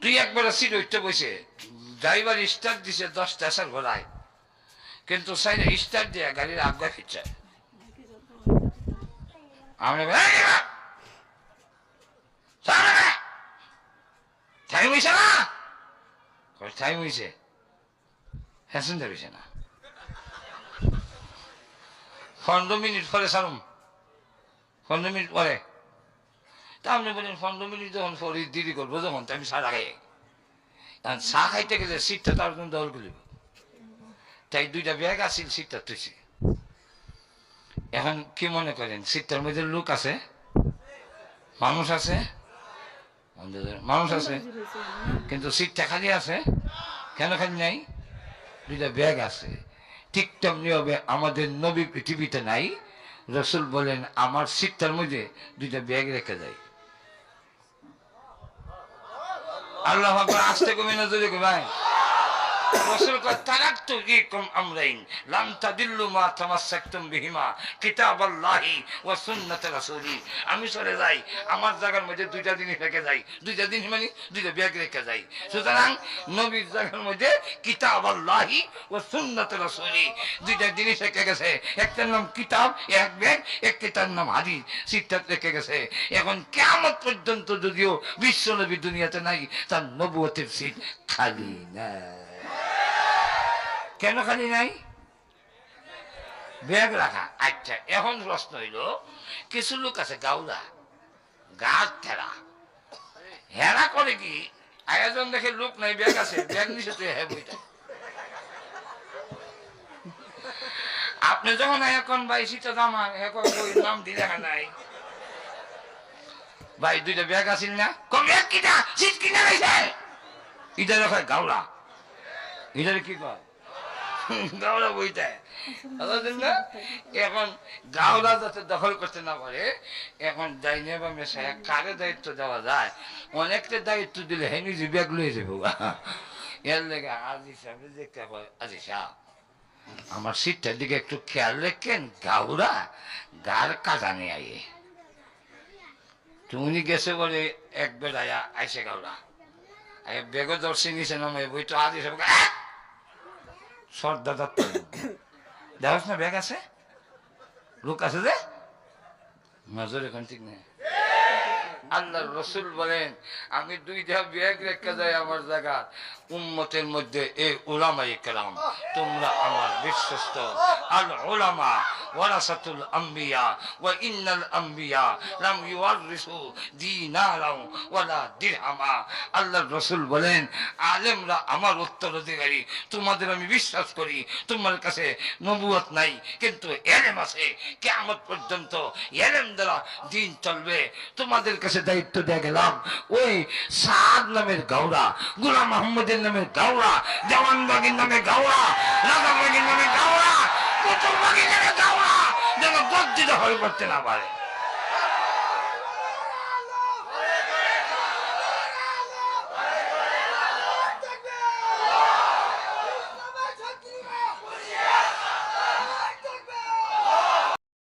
তুই একবারে সিট উঠতে বসে ড্রাইভার স্টার্ট দিছে দশ স্টেশন ঘোরায় কিন্তু সাইডে দিয়ে গাড়ির আজ্ঞা ফিরছে। প্যাসেঞ্জার হয়েছে না? পনেরো মিনিট পরে সারুম পনেরো মিনিট পরে। তা আপনি বলেন, পনেরো মিনিট যখন পরে দেরি করব যখন আমি চা খাই কারণ চা খাইতে গেলে সিটটা তার জন্য দল করলিব তাই দুইটা ব্যাগ আছিল, সিটটা তুইছি এখন কি মনে করেন, সিটটার মধ্যে লোক আছে? মানুষ আছে? মানুষ আছে। কিন্তু সিটটা খালি আছে? কেন খালি নাই? দুইটা ব্যাগ আছে। ঠিক তেমনি হবে আমাদের নবী পৃথিবীতে নাই। রসুল বলেন, আমার সিটটার মধ্যে দুইটা ব্যাগ রেখে দেয় আল্লাহ আকবার আসতে কমে না জোরে ভাই। দুইটা জিনিস মানে রেখে গেছে। একটার নাম কিতাব, এক ব্যাগ, একটার নাম হাদিস। সিটটা রেখে গেছে। এখন কিয়ামত পর্যন্ত যদিও বিশ্ব নবী দুনিয়াতে নাই, তার নবুয়তের সিট খালি না কেন খালি নাই? ব্যাগ রাখা। আচ্ছা এখন প্রশ্ন হইল, কিছু লোক আছে গাউলা, গাছ ঠেলা। হেরা করে কি? আয়োজন দেখে লোক নাই, ব্যাগ আছে, ব্যাগ নিচে তুই হ্যাঁ বইটা। আপনি যখন এখন ভাই, শীতের দামা এখন বই নাম দিলে নাই। ভাই, দুইটা ব্যাগ আছিল না? কম ব্যাগ কিনা, শীত কিনা রয়েছে ইটা দেখে গাউলা। ইটারে কি কয়? গাওড়া বইটা না? এখন গাওড়া যাতে দখল করতে না পারে এখন ডাইনে বা মেশায় কারে দায়িত্ব দেওয়া যায়? অনেকটা দায়িত্ব দিলে হে নিজে ব্যাগ লয়ে যাব এর লেগে আজি সাহেব দেখতে পারে আজি সাহ আমার সিটটার দিকে একটু খেয়াল রাখেন গাউরা গার কাজা নিয়ে আইয়ে তুমি গেছে বলে এক বেড়াইয়া আইসে গাউরা বেগো দর্শি নিছে নামে বই তো আজি সাহেব সর্দার দত্ত দেখাস না, ব্যাগ আছে? লোক আছে যে? নজর এখন ঠিক নেই। আল্লাহ রসুল বলেন, আমি দুই দুইটা ব্যাগ রেখে যাই আমার জায়গা উম্মতের মধ্যে এ উলামাই কেলাম তোমরা আমার বিশ্বস্ত আল উলামা ওয়ারাসাতুল আম্বিয়া ওয়া ইন্নাল আম্বিয়া লাম ইউয়ারিসু দিনারাও ওয়ালা দিরহামা আল্লাহর রাসূল বলেন, আলেমরা আমার উত্তরাধিকারী তোমাদের আমি বিশ্বাস করি, তোমার কাছে নবুয়ত নাই, কিন্তু এলেম আছে। কিয়ামত পর্যন্ত এলেম দ্বারা দিন চলবে। তোমাদের কাছে দায়িত্ব দিয়ে গেলাম। ওই সাদ নামের গাওড়া গুলাম মোহাম্মদের নামে গাওড়া দেওয়ানবাগির নামে গাওড়া রাজাবাগির নামে গাওড়া কুতুববাগির নামে যাওয়া যেন গদ্দিত হয়ে পড়তে না পারে।